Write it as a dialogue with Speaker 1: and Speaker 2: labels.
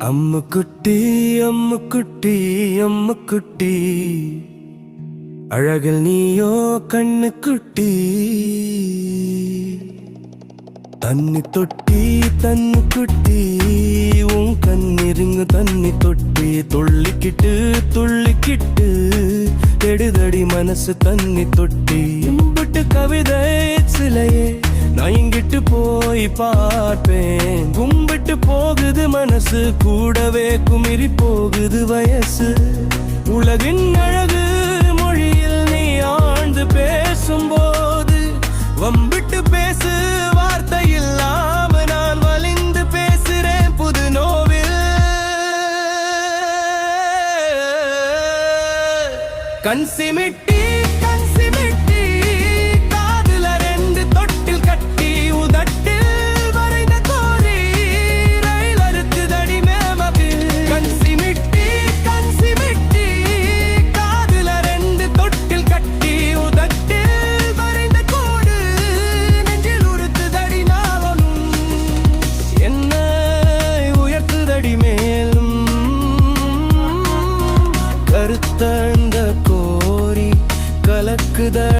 Speaker 1: அம்மு குட்டி அம்மு குட்டி அம்மு குட்டி அழகில் நீயோ கண்ணு குட்டி தண்ணி தொட்டி தண்ணி குட்டி உன் கண்ணிருங்க தண்ணி தொட்டி. துள்ளிக்கிட்டு துள்ளிக்கிட்டு. எடுதடி மனசு தண்ணி தொட்டி. கும்பிட்டு கவிதை சிலையே. போய் பார்ப்பேன். கும்பிட்டு போகுது மனசு கூடவே குமிரி போகுது வயசு. உலகின் அழகு மொழியில் நீ ஆழ்ந்து பேசும்போது வம்பிட்டு பேசு வார்த்தை இல்லாம நான் வலிந்து பேசுறேன் புது நோவில். கண் சிமிட்டி தாழ்ந்த கோரி கலக்குதல்.